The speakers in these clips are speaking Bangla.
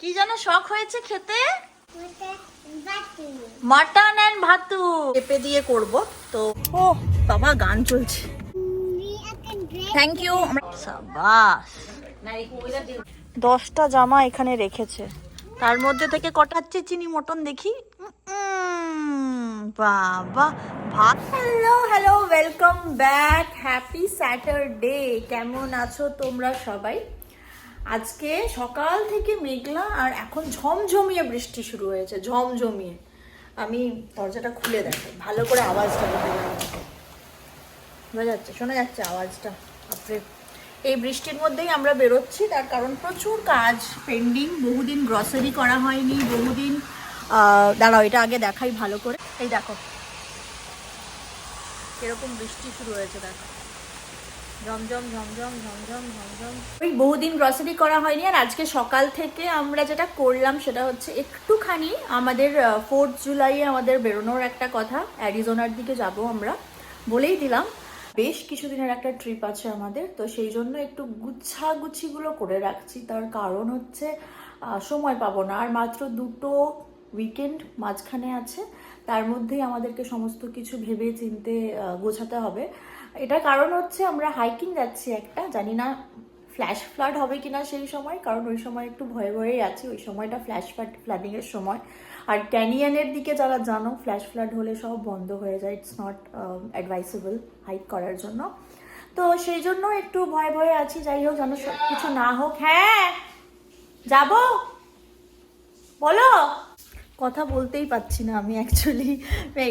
কি যেন শখ হয়েছে খেতে? মাটন অ্যান্ড ভাতু। পেঁপে দিয়ে করব তো ও বাবা গান চলছে। থ্যাংক ইউ সাবাস। দশটা জামা এখানে রেখেছে। তার মধ্যে থেকে কটা হচ্ছে চিনি মটন দেখি। বাবা ভাত। Hello hello welcome back happy Saturday কেমন আছো তোমরা সবাই? আজকে সকাল থেকে মেঘলা আর এখন ঝমঝমিয়ে বৃষ্টি শুরু হয়েছে, ঝমঝমিয়ে। আমি দরজাটা খুলে দেখো, ভালো করে আওয়াজটা বোঝা যাচ্ছে বোঝা যাচ্ছে? শোনা যাচ্ছে আওয়াজটা? আপনি এই বৃষ্টির মধ্যেই আমরা বেরোচ্ছি, তার কারণ প্রচুর কাজ পেন্ডিং, বহুদিন গ্রসারি করা হয়নি, বহুদিন দাঁড়াও, এটা আগে দেখাই ভালো করে। এই দেখো এরকম বৃষ্টি শুরু হয়েছে, দেখো। ঝমঝম ঝমঝম ঝমঝম ঝমঝম। ওই বহুদিন গ্রসারি করা হয়নি আর আজকে সকাল থেকে আমরা যেটা করলাম সেটা হচ্ছে একটুখানি আমাদের ফোর্থ জুলাই আমাদের বেরোনোর একটা কথা। অ্যারিজোনার দিকে যাব আমরা, বলেই দিলাম। বেশ কিছুদিনের একটা ট্রিপ আছে আমাদের, তো সেই জন্য একটু গুচ্ছাগুছিগুলো করে রাখছি। তার কারণ হচ্ছে সময় পাবো না। আর মাত্র দুটো উইকেন্ড মাঝখানে আছে। তার মধ্যেই আমাদেরকে সমস্ত কিছু ভেবে চিনতে গোছাতে হবে। এটার কারণ হচ্ছে আমরা হাইকিং যাচ্ছি একটা, জানি না ফ্ল্যাশ ফ্লাড হবে কিনা সেই সময়, কারণ ওই সময় একটু ভয়ে ভয়েই আছি, ওই সময়টা ফ্ল্যাশ ফ্লাড ফ্লাডিংয়ের সময়। আর ক্যানিয়নের দিকে যারা জানো ফ্ল্যাশ ফ্লাড হলে সব বন্ধ হয়ে যায় ইটস নট অ্যাডভাইসেবল হাইক করার জন্য। তো সেই জন্য একটু ভয়ে ভয়ে আছি, যাই হোক, যেন কিছু না হোক। হ্যাঁ যাব? বলো? কথা বলতেই পাচ্ছি না আমি অ্যাকচুয়ালি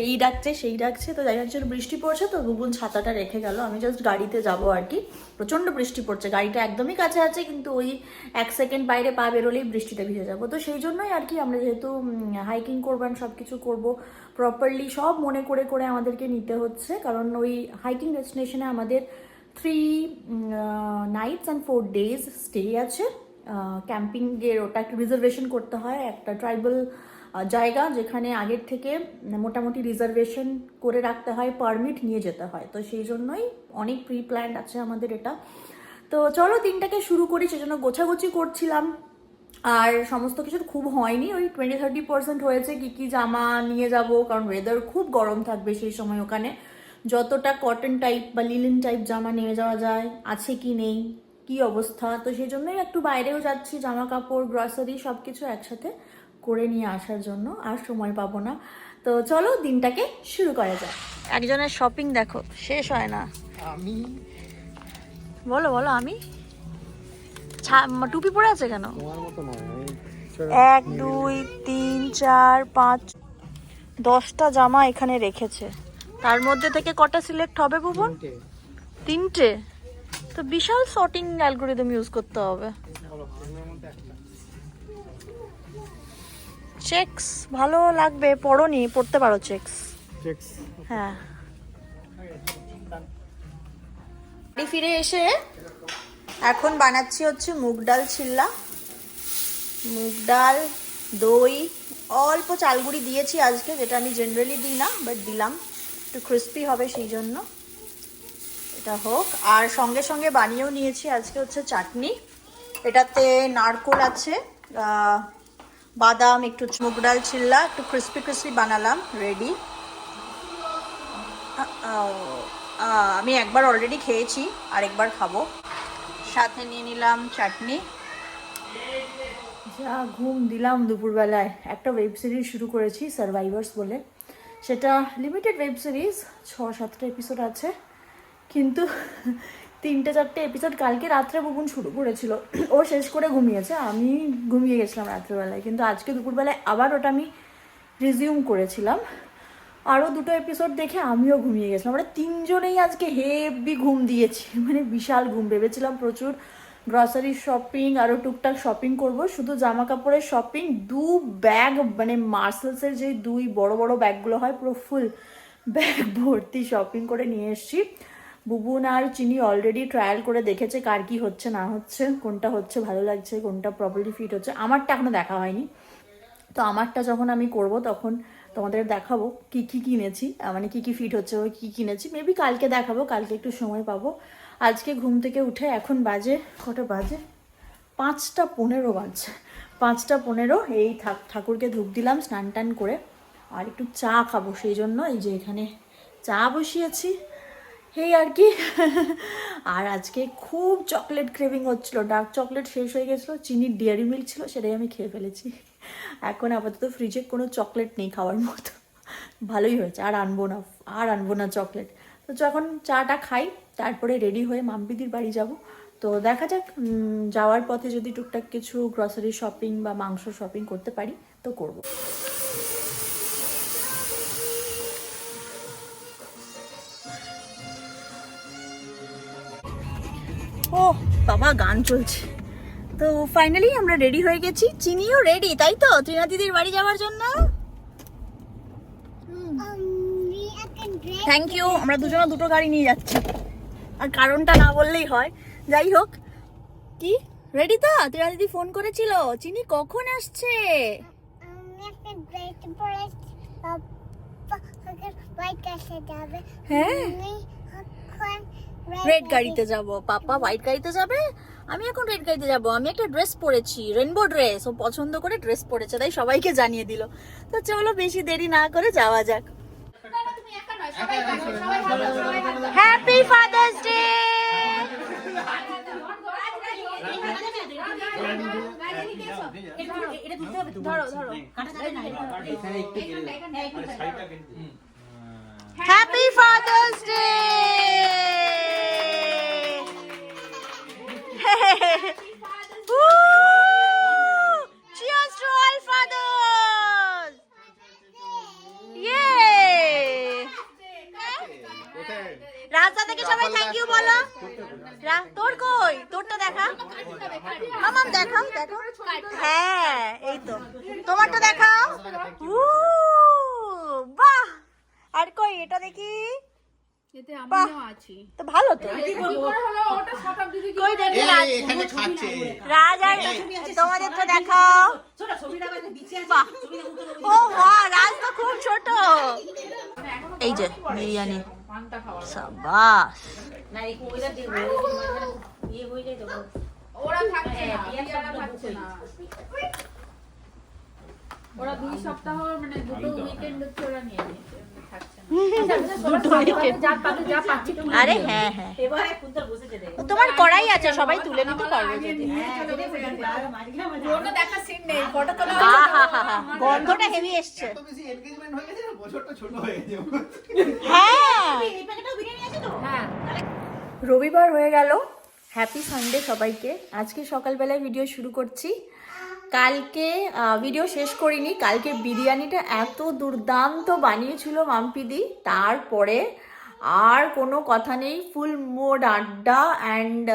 এই ডাকছে, সেই ডাকছে, তো যাই হচ্ছে বৃষ্টি পড়ছে, তো গুগুন ছাতাটা রেখে গেল। আমি জাস্ট গাড়িতে যাব আর কি। প্রচণ্ড বৃষ্টি পড়ছে। গাড়িটা একদমই কাছে আছে, কিন্তু ওই এক সেকেন্ড বাইরে পা বেরোলেই বৃষ্টিতে ভিজে যাব। তো সেই জন্যই আর কি আমরা যেহেতু হাইকিং করবেন সব কিছু করব প্রপারলি সব মনে করে করে আমাদেরকে নিতে হচ্ছে। কারণ ওই হাইকিং ডেস্টিনেশনে আমাদের three nights and four days stay আছে। ক্যাম্পিংয়ের ওটা একটা রিজার্ভেশন করতে হয়। একটা ট্রাইবাল জায়গা যেখানে আগের থেকে মোটামুটি রিজার্ভেশন করে রাখতে হয় পারমিট নিয়ে যেতে হয়। তো সেই জন্যই অনেক প্রি প্ল্যান্ড আছে আমাদের এটা। তো চলো দিনটাকে শুরু করি, সেজন্য গোছাগুছি করছিলাম। আর সমস্ত কিছু খুব হয়নি, ওই টোয়েন্টি থার্টি পার্সেন্ট হয়েছে কি কি জামা নিয়ে যাব, কারণ ওয়েদার খুব গরম থাকবে সেই সময় ওখানে। যতটা কটন টাইপ বা লিলেন টাইপ জামা নিয়ে যাওয়া যায়, আছে কি নেই, কি অবস্থা? তো সেই জন্যই একটু বাইরেও যাচ্ছি জামা কাপড় গ্রসারি সব কিছু একসাথে করে নিয়ে আসার জন্য আর সময় পাবো না তো চলো দিনটাকে শুরু করা যাক একজনের শপিং দেখো শেষ হয় না আমি বলো বলো আমি ছা- টুপি পরে আছে কেন তোমার মতো নয় আমি এক দুই তিন চার পাঁচ দশটা জামা এখানে রেখেছে তার মধ্যে থেকে কটা সিলেক্ট হবে ভুবন তিনটে। তিনটে তো বিশাল সর্টিং অ্যালগোরিদম ইউজ করতে হবে বলো, তিনের মধ্যে একটা। চেকস ভালো লাগবে পড়নি পড়তে পারো চেকস Checks। হ্যাঁ। বাড়ি ফিরে এসে এখন বানাচ্ছি হচ্ছে মুগ ডাল ছিল্লা। মুগ ডাল দই অল্প চালগুড়ি দিয়েছি আজকে যেটা আমি জেনারেলি দিই না বাট দিলাম। একটু ক্রিস্পি হবে সেই জন্য। এটা হোক। আর সঙ্গে সঙ্গে বানিয়েও নিয়েছি আজকে হচ্ছে চাটনি। এটাতে নারকোল আছে আহ, বাদাম, একটু মুগ ডাল চিল্লা, একটু ক্রিস্পি ক্রিস্পি বানালাম রেডি আমি একবার অলরেডি খেয়েছি, আরেকবার খাব। সাথে নিয়ে নিলাম চাটনি। যা ঘুম দিলাম দুপুরবেলায়। একটা ওয়েব সিরিজ শুরু করেছি সার্ভাইভার্স বলে। সেটা লিমিটেড ওয়েব সিরিজ ছ সাতটা এপিসোড আছে। কিন্তু তিনটে, চারটে এপিসোড কালকে রাত্রে বুবুন শুরু করেছিল। ও শেষ করে ঘুমিয়েছে। আমি ঘুমিয়ে গেছিলাম রাত্রেবেলায়। কিন্তু আজকে দুপুরবেলায় আবার ওটা আমি রিজিউম করেছিলাম। আরও দুটো এপিসোড দেখে আমিও ঘুমিয়ে গেছিলাম। আমরা তিনজনেই আজকে হেভি ঘুম দিয়েছি। মানে বিশাল ঘুম। ভেবেছিলাম প্রচুর গ্রসারি শপিং আরও টুকটাক শপিং করব। শুধু জামা কাপড়ের শপিং দু ব্যাগ মানে মার্সেলসের যে দুই বড় বড় ব্যাগগুলো হয়, পুরো ফুল ব্যাগ ভর্তি শপিং করে নিয়ে এসেছি। বুবুন আর চিনি অলরেডি ট্রায়াল করে দেখেছে কার কি হচ্ছে, না হচ্ছে, কোনটা হচ্ছে, ভালো লাগছে, কোনটা প্রপারলি ফিট হচ্ছে। আমারটা এখনও দেখা হয়নি। তো আমারটা যখন আমি করব তখন তোমাদের দেখাবো কি কি কিনেছি মানে কি কি ফিট হচ্ছে কি কিনেছি। মেবি কালকে দেখাবো, কালকে একটু সময় পাবো। আজকে ঘুম থেকে উঠে এখন বাজে কটা বাজে? পাঁচটা পনেরো বাজছে। পাঁচটা পনেরো, এই ঠাক- ঠাকুরকে ধূপ দিলাম স্নান টান করে। আর একটু চা খাব সেই জন্য, এই যে এখানে চা বসিয়েছি। এই আর কি? আর আজকে খুব চকলেট ক্রেভিং হচ্ছিল ডার্ক চকলেট শেষ হয়ে গেছিল, চিনির ডেয়ারি মিল্ক ছিল, সেটাই আমি খেয়ে ফেলেছি। এখন আপাতত ফ্রিজে কোনো চকলেট নেই খাওয়ার মতো। ভালোই হয়েছে, আর আনব না, আর আনব না চকলেট তো যখন চাটা খাই, তারপরে রেডি হয়ে মাম্পিদির বাড়ি যাব। তো দেখা যাক যাওয়ার পথে যদি টুকটাক কিছু গ্রসারি শপিং বা মাংস শপিং করতে পারি, তো করব। ও বাবা গান চলছে তো ফাইনালি আমরা রেডি হয়ে গেছি চিনিও রেডি তাই তো ত্রিনা দিদির বাড়ি যাওয়ার জন্য থ্যাংক ইউ আমরা দুজনে দুটো গাড়ি নিয়ে যাচ্ছি আর কারণটা না বললেই হয় যাই হোক কি রেডি তো ত্রিনা দিদি ফোন করেছিল চিনি কখন আসছে হ্যাঁ রেড গাড়িতে যাব। পাপা হোয়াইট গাড়িতে যাবে? আমি এখন রেড গাড়িতে যাব। আমি একটা ড্রেস পরেছি রেনবো ড্রেস ও পছন্দ করে ড্রেস পরেছে তাই সবাইকে জানিয়ে দিল। তো চলো বেশি দেরি না করে যাওয়া যাক। Happy Father's Day happy Father's Day থেকে সবাই থ্যাংক ইউ বলো। রা- তোর কই? তোরটা দেখা। মামাম দেখাও দেখাও। হ্যাঁ এই তো। তোমারটা দেখাও। উ বাহ! আর কই এটা দেখি? তো ভালো তো। দেখি রাজ দেখাও। ও রাজ তো খুব ছোট। এই যে বিরিয়ানি। সাবাস ওরা থাকছে না পিয়ারা থাকছে না ওরা দুই সপ্তাহ মানে দুটো উইকেন্ড হচ্ছে ওরা নিয়ে নিয়েছে থাকছে না দুটো weekend। যা পাবে যা পাচ্ছি আরে হ্যাঁ হ্যাঁ তোমার কড়াই আছে সবাই তুলে নিতে পারবে যদি। ওটা দেখা সিন নেই ফটো তোলা আহাহাহা, গন্ধটা হেভি এসছে। হয়ে হয়ে হ্যাঁ। হ্যাঁ। রবিবার হয়ে গেল। হ্যাপি সানডে সবাইকে। আজকে সকালবেলায় ভিডিও শুরু করছি। কালকে ভিডিও শেষ করিনি। কালকে বিরিয়ানিটা এত দুর্দান্ত বানিয়েছিল মাম্পিদি। তারপরে আর কোনো কথা নেই ফুল মোড আড্ডা অ্যান্ড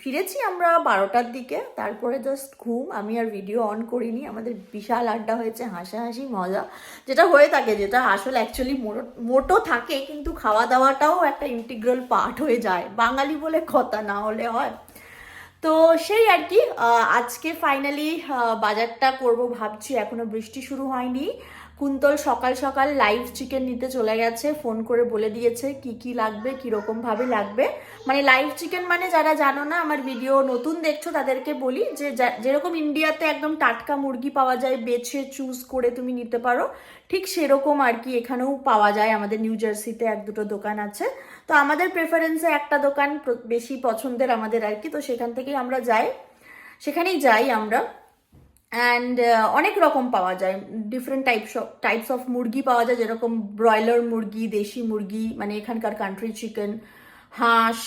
ফিরেছি আমরা বারোটার দিকে। তারপরে জাস্ট ঘুম। আমি আর ভিডিও অন করিনি। আমাদের বিশাল আড্ডা হয়েছে, হাসাহাসি, মজা। যেটা হয়ে থাকে, যেটা আসলে অ্যাকচুয়ালি মোটো থাকে, কিন্তু খাওয়া দাওয়াটাও একটা ইন্টিগ্রাল পার্ট হয়ে যায়। বাঙালি বলে কথা না হলে হয়। তো সেই আর কি আজকে ফাইনালি বাজারটা করব ভাবছি। এখনও বৃষ্টি শুরু হয়নি। কুন্তল সকাল সকাল লাইভ চিকেন নিতে চলে গেছে ফোন করে বলে দিয়েছে কি কি লাগবে কীরকম ভাবে লাগবে। মানে লাইভ চিকেন মানে যারা জানো না, আমার ভিডিও নতুন দেখছ তাদেরকে বলি যা- যেরকম ইন্ডিয়াতে একদম টাটকা মুরগি পাওয়া যায়, বেছে চুজ করে তুমি নিতে পারো, ঠিক সেরকম আর কি এখানেও পাওয়া যায়, আমাদের নিউ জার্সিতে এক দুটো দোকান আছে। তো আমাদের প্রেফারেন্সে একটা দোকান বেশি পছন্দের আমাদের আর কি, তো সেখান থেকেই আমরা যাই। সেখানেই যাই আমরা। অ্যান্ড অনেক রকম পাওয়া যায়। Different types of types of মুরগি পাওয়া যায়, যেরকম ব্রয়লার মুরগি, দেশি মুরগি মানে এখানকার কান্ট্রি চিকেন হাঁস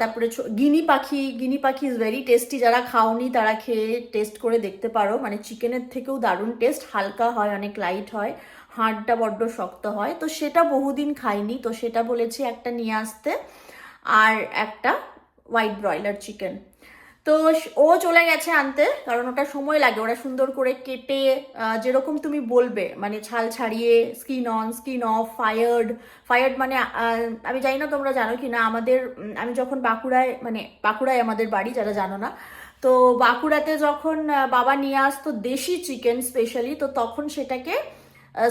তারপরে গিনি পাখি গিনি পাখি ইজ ভেরি টেস্টি যারা খাওনি, তারা খেয়ে টেস্ট করে দেখতে পারো। মানে চিকেনের থেকেও দারুণ টেস্ট হালকা হয়, অনেক লাইট হয়, হাড়টা বড্ড শক্ত হয়। তো সেটা বহুদিন খাইনি, তো সেটা বলেছি একটা নিয়ে আসতে। আর একটা হোয়াইট ব্রয়লার চিকেন তো ও চলে গেছে আনতে, কারণ ওটা সময় লাগে, ওরা সুন্দর করে কেটে যেরকম তুমি বলবে মানে ছাল ছাড়িয়ে skin on skin off fired fired মানে আমি জানি না তোমরা জানো কি না, আমাদের আমি যখন বাঁকুড়ায় মানে বাঁকুড়ায় আমাদের বাড়ি, যারা জানো না, তো বাঁকুড়াতে যখন বাবা নিয়ে আসতো দেশি চিকেন স্পেশালি তো তখন সেটাকে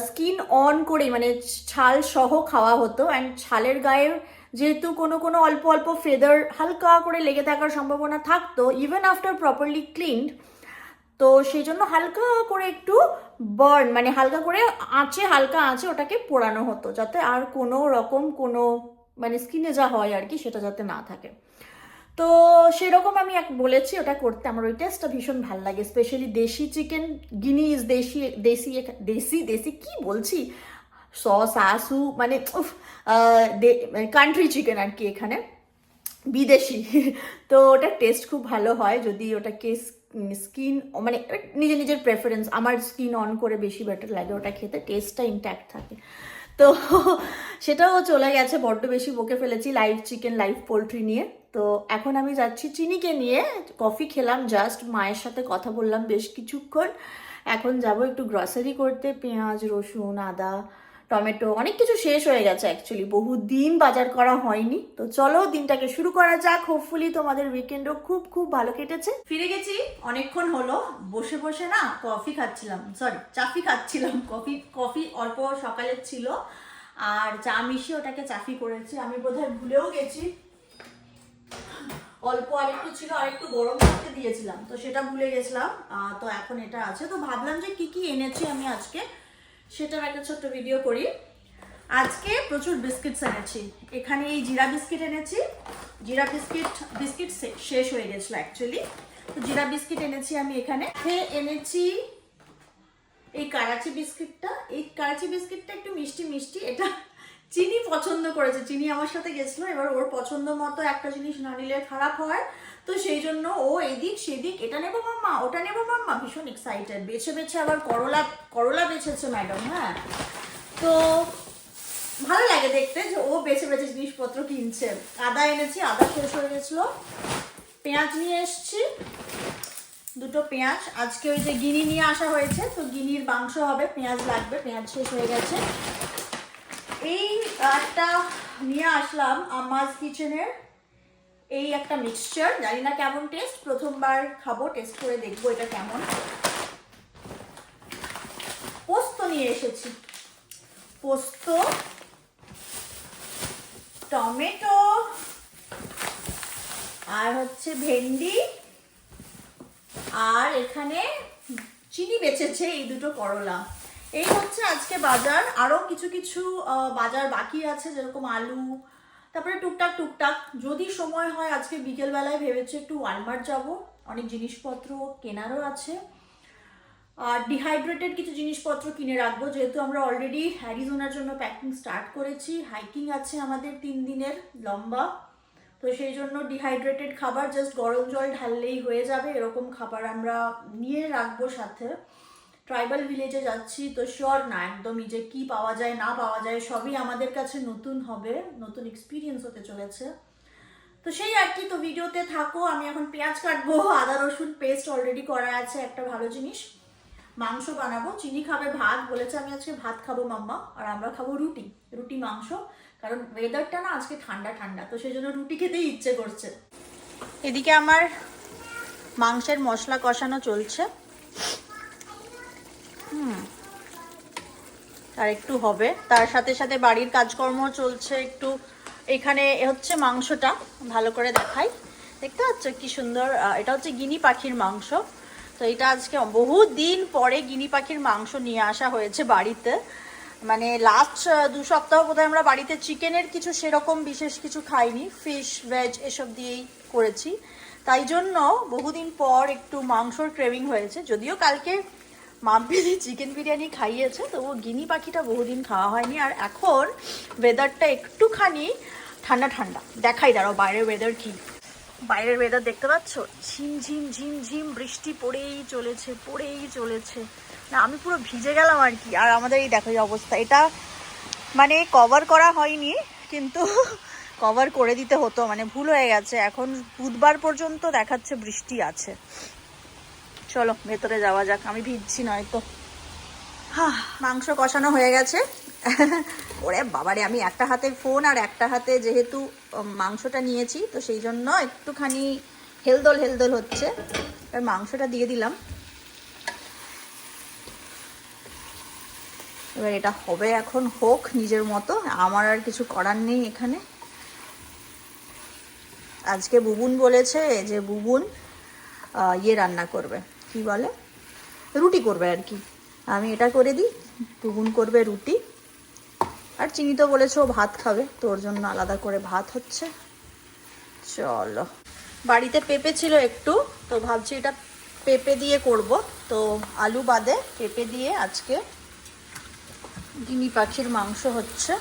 স্কিন অন করেই মানে ছাল সহ খাওয়া হতো অ্যান্ড ছালের গায়ে যেহেতু কোনো কোনো অল্প অল্প ফেদার হালকা করে লেগে থাকার সম্ভাবনা থাকতো ইভেন আফটার প্রপারলি ক্লিনড তো সেই জন্য হালকা করে একটু বার্ন মানে হালকা করে আঁচে, হালকা আঁচে ওটাকে পোড়ানো হতো, যাতে আর কোনো রকম কোনো মানে স্কিনে যা হয় আর কি সেটা যাতে না থাকে। তো সেরকম আমি এক বলেছি ওটা করতে, আমার ওই টেস্টটা ভীষণ ভালো লাগে স্পেশালি দেশি চিকেন গিনিজ দেশি দেশি দেশি দেশি কি বলছি? সস আসু মানে কান্ট্রি চিকেন আর কি এখানে। বিদেশি। তো ওটার টেস্ট খুব ভালো হয়, যদি ওটাকে স্কিন মানে নিজের নিজের প্রেফারেন্স আমার স্কিন অন করে বেশি বেটার লাগে ওটা খেতে টেস্টটা ইনট্যাক্ট থাকে। তো সেটাও চলে গেছে, বড্ড বেশি বকে ফেলেছি লাইভ চিকেন লাইভ পোলট্রি নিয়ে। তো এখন আমি যাচ্ছি চিনিকে নিয়ে কফি খেলাম জাস্ট মায়ের সাথে কথা বললাম বেশ কিছুক্ষণ। এখন যাব একটু গ্রসারি করতে, পেঁয়াজ, রসুন, আদা টমেটো, অনেক কিছু শেষ হয়ে গেছে অ্যাকচুয়ালি বহু দিন বাজার করা হয়নি। তো চলো দিনটাকে শুরু করা যাক। হোপফুলি তোমাদের উইকেন্ডও খুব খুব ভালো কেটেছে। ফিরে গেছি। অনেকক্ষণ হলো। বসে বসে না কফি খাচ্ছিলাম। সরি চাফি খাচ্ছিলাম। কফি কফি অল্প সকালের ছিল। আর চা মিশিয়ে ওটাকে চাফি করেছি। আমি বোধহয় ভুলেও গেছি। অল্প আরেকটু ছিল, আরেকটু গরম করতে দিয়েছিলাম। তো সেটা ভুলে গেছিলাম। তো এখন এটা আছে। তো ভাবলাম যে কি কি এনেছি আমি আজকে? সেটার একটা ছোট্ট ভিডিও করি। আজকে প্রচুর বিস্কিটস এনেছি। এখানে এই জিরা বিস্কিট এনেছি। জিরা বিস্কিট বিস্কিট শেষ হয়ে গেছিল অ্যাকচুয়ালি তো জিরা বিস্কিট এনেছি আমি এখানে। এনেছি এই কারাচি বিস্কিটটা এই কারাচি বিস্কিটটা একটু মিষ্টি মিষ্টি, এটা চিনি পছন্দ করেছে। চিনি আমার সাথে গেছিল, এবার ওর পছন্দ মতো একটা জিনিস না নিলে খারাপ হয়। তো সেই জন্য ও এদিক সেদিক, এটা নেব মাম্মা, ওটা নেব মাম্মা, ভীষণ এক্সাইটেড বেছে বেছে আবার করলা করলা বেছেছে ম্যাডাম হ্যাঁ। তো ভালো লাগে দেখতে যে ও বেছে বেছে জিনিসপত্র কিনছে। আদা এনেছি, আদা শেষ হয়ে গেছিল। পেঁয়াজ নিয়ে এসছি, দুটো পেঁয়াজ। আজকে ওই যে গিনি নিয়ে আসা হয়েছে, তো গিনির মাংস হবে, পেঁয়াজ লাগবে, পেঁয়াজ শেষ হয়ে গেছে। এই একটা নিয়ে আসলাম আমাজ কিচেনের এই একটা মিক্সচার জানি না কেমন টেস্ট প্রথমবার খাব টেস্ট করে দেখব এটা কেমন। পোস্ত নিয়ে এসেছি। পোস্ত, টমেটো, আর হচ্ছে ভেন্ডি, আর এখানে চিনি বেচেছে, এই দুটো করলা। এই হচ্ছে আজকে বাজার। আরও কিছু কিছু বাজার বাকি আছে, যেরকম আলু, তারপরে টুকটাক টুকটাক। যদি সময় হয়, আজকে বিকেলবেলায় ভেবেছি একটু ওয়ালমার্ট যাব। অনেক জিনিসপত্র কেনারও আছে। আর ডিহাইড্রেটেড কিছু জিনিসপত্র কিনে রাখব। যেহেতু আমরা অলরেডি অ্যারিজোনার জন্য প্যাকিং স্টার্ট করেছি। হাইকিং আছে আমাদের তিন দিনের লম্বা। তো সেই জন্য ডিহাইড্রেটেড খাবার জাস্ট গরম জল ঢাললেই হয়ে যাবে। এরকম খাবার আমরা নিয়ে রাখব সাথে। ট্রাইবাল ভিলেজে যাচ্ছি, তো শিওর না, একদমই যে কি পাওয়া যায়, না পাওয়া যায়, সবই আমাদের কাছে নতুন হবে, নতুন এক্সপিরিয়েন্স হতে চলেছে। তো সেই আর কি, তো ভিডিওতে থাকো, আমি এখন পেঁয়াজ কাটবো, আদা, রসুন পেস্ট অলরেডি করা আছে একটা ভালো জিনিস। মাংস বানাবো, চিনি খাবে ভাত, বলেছে আমি আজকে ভাত খাব মাম্মা, আর আমরা খাব রুটি রুটি মাংস, কারণ ওয়েদারটা না আজকে ঠান্ডা ঠান্ডা, তো সেই জন্য রুটি খেতেই ইচ্ছে করছে। এদিকে আমার মাংসের মশলা কষানো চলছে। হুম। আর একটু হবে। তার সাথে সাথে বাড়ির কাজকর্ম চলছে একটু। এখানে হচ্ছে মাংসটা ভালো করে দেখাই। দেখতে পাচ্ছ কি সুন্দর এটা হচ্ছে গিনি পাখির মাংস। তো এটা আজকে বহু দিন পরে গিনি পাখির মাংস নিয়ে আসা হয়েছে বাড়িতে। মানে লাস্ট দু সপ্তাহ বোধহয় আমরা বাড়িতে চিকেনের কিছু সেরকম বিশেষ কিছু খাইনি। ফিশ ভেজ এসব দিয়েই করেছি। তাই জন্য বহুদিন পর একটু মাংসর ক্রেভিং হয়েছে। যদিও কালকে মাম্পিদি চিকেন বিরিয়ানি খাইয়েছে তবু গিনি পাখিটা বহুদিন খাওয়া হয়নি। আর এখন ওয়েদারটা একটুখানি ঠান্ডা ঠান্ডা। দেখাই, দাঁড়াও, বাইরের ওয়েদার কি? বাইরের ওয়েদার দেখতে পাচ্ছ? ঝিমঝিম ঝিমঝিম বৃষ্টি পড়েই চলেছে পড়েই চলেছে। না, আমি পুরো ভিজে গেলাম আর কি। আর আমাদের এই দেখো অবস্থা। এটা মানে কভার করা হয়নি, কিন্তু কভার করে দিতে হতো। মানে ভুল হয়ে গেছে। এখন বুধবার পর্যন্ত দেখাচ্ছে বৃষ্টি আছে। চলো, ভেতরে যাওয়া যাক। আমি ভিজছি নয়তো। হ্যাঁ মাংস কষানো হয়ে গেছে। ওরে বাবারে, আমি একটা হাতে ফোন আর একটা হাতে যেহেতু মাংসটা নিয়েছি, তো সেই জন্য একটুখানি হেলদোল হেলদোল হচ্ছে। এবার মাংসটা দিয়ে দিলাম। এবার এটা হবে এখন হোক নিজের মতো। আমার আর কিছু করার নেই এখানে। আজকে বুবুন বলেছে যে বুবুন ইয়ে রান্না করবে। কি বলে? রুটি করবে আর কি। আমি এটা করে দিই টুগুন করবে রুটি। আর চিনি তো বলেছে ও ভাত খাবে তোর জন্য আলাদা করে ভাত হচ্ছে। চলো। বাড়িতে পেঁপে ছিল একটু, তো ভাবছি এটা পেঁপে দিয়ে করব। তো আলু বাদে পেঁপে দিয়ে আজকে গিনি পাখির মাংস হচ্ছে।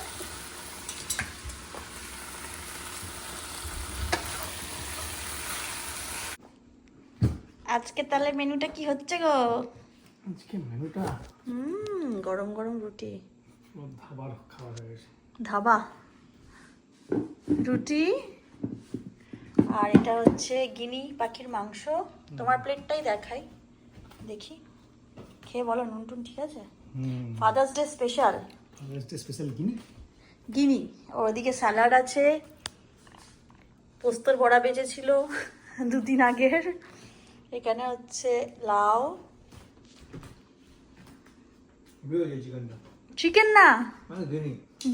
আজকে তাহলে মেনুটা কি হচ্ছে গো? আজকে মেনুটা? হুম গরম গরম রুটি। ধাবার খাওয়া ধাবা? রুটি? আর এটা হচ্ছে গিনি পাখির মাংস। তোমার প্লেটটাই দেখাই। দেখি। খেয়ে বলো নুন টুন ঠিক আছে? Father's Day special Father's Day special গিনি? গিনি। ওদিকে স্যালাড আছে। পোস্তর বড়া বেজেছিল দুদিন আগের। এখানে হচ্ছে লাউ চিকেন না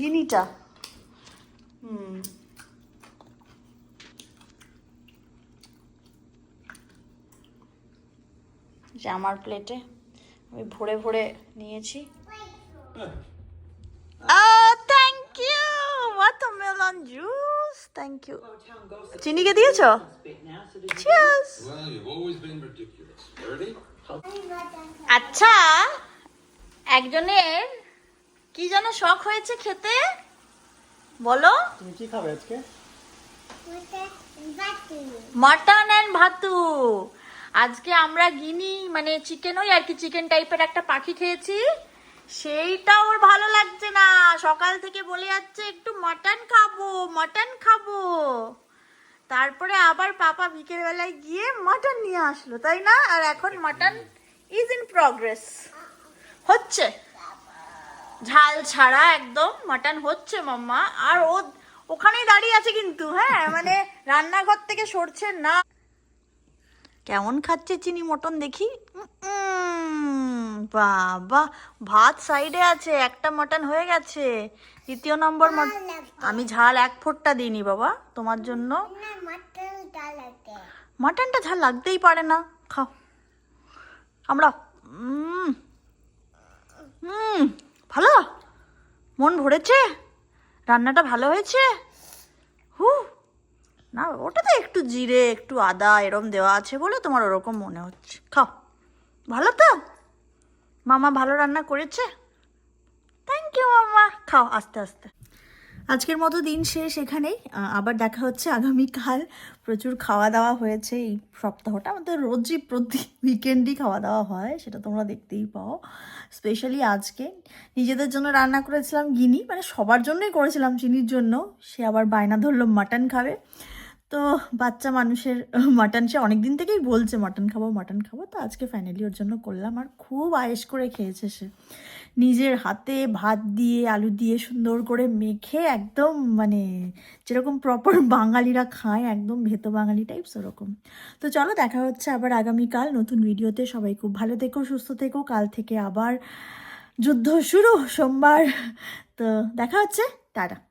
গিনিটা হুম যে আমার প্লেটে আমি ভরে ভরে নিয়েছি thank you watermelon juice thank you চিনিকে দিয়েছ? Cheers Well, you've always been ridiculous. Ready? আচ্ছা একজনের কি যেন শখ হয়েছে খেতে? বলো। তুমি কি খাবে আজকে? মাটন অ্যান্ড ভাতু। আজকে আমরা গিনি মানে চিকেন ওই আর কি চিকেন টাইপের একটা পাখি খেয়েছি। সেইটা ওর ভালো লাগছে না। সকাল থেকে বলে যাচ্ছে, একটু মাটন খাব মাটন খাব। তারপরে আবার পাপা বিকেল বেলায় গিয়ে মাটন নিয়ে আসলো, তাই না? আর এখন মাটন ইজ ইন প্রগ্রেস হচ্ছে। ঝাল ছাড়া একদম মাটন হচ্ছে মাম্মা। আর ও, ওখানেই দাঁড়িয়ে আছে কিন্তু হ্যাঁ? মানে রান্নাঘর থেকে সরছে না। কেমন খাচ্ছে চিনি মটন দেখি? বাবা ভাত সাইডে আছে একটা মটন হয়ে গেছে। দ্বিতীয় নম্বর আমি ঝাল এক ফোঁটটা দিইনি বাবা তোমার জন্য। মাটনটা ঝাল লাগতেই পারে না। খাও। আমরা হুম ভালো? মন ভরেছে? রান্নাটা ভালো হয়েছে? হু না ওটা তো একটু জিরে, একটু আদা এরম দেওয়া আছে বলে তোমার ওরকম মনে হচ্ছে। খাও। ভালো তো? মামা ভালো রান্না করেছে? থ্যাংক ইউ মামা। খাও, আস্তে আস্তে। আজকের মতো দিন শেষ এখানেই। আবার দেখা হচ্ছে আগামীকাল। প্রচুর খাওয়া দাওয়া হয়েছে এই সপ্তাহটা। আমাদের রোজই প্রতি উইকেন্ডই খাওয়া দাওয়া হয়, সেটা তোমরা দেখতেই পাও। স্পেশালি আজকে। নিজেদের জন্য রান্না করেছিলাম গিনি। মানে সবার জন্যই করেছিলাম চিনির জন্য। সে আবার বায়না ধরলো, মাটন খাবে। তো বাচ্চা মানুষের, মাটন, সে অনেক দিন থেকেই বলছে, মাটন খাব মাটন খাব। তো আজকে ফাইনালি ওর জন্য করলাম আর খুব আয়েস করে খেয়েছে সে। নিজের হাতে ভাত দিয়ে, আলু দিয়ে সুন্দর করে মেখে একদম মানে যেরকম প্রপার বাঙালিরা খায়, একদম ভেতো বাঙালি টাইপস ওরকম। তো চলো দেখা হচ্ছে আবার আগামীকাল নতুন ভিডিওতে। সবাই খুব ভালো থেকো, সুস্থ থেকো। কাল থেকে আবার যুদ্ধ শুরু, সোমবার। তো দেখা হচ্ছে, টাটা।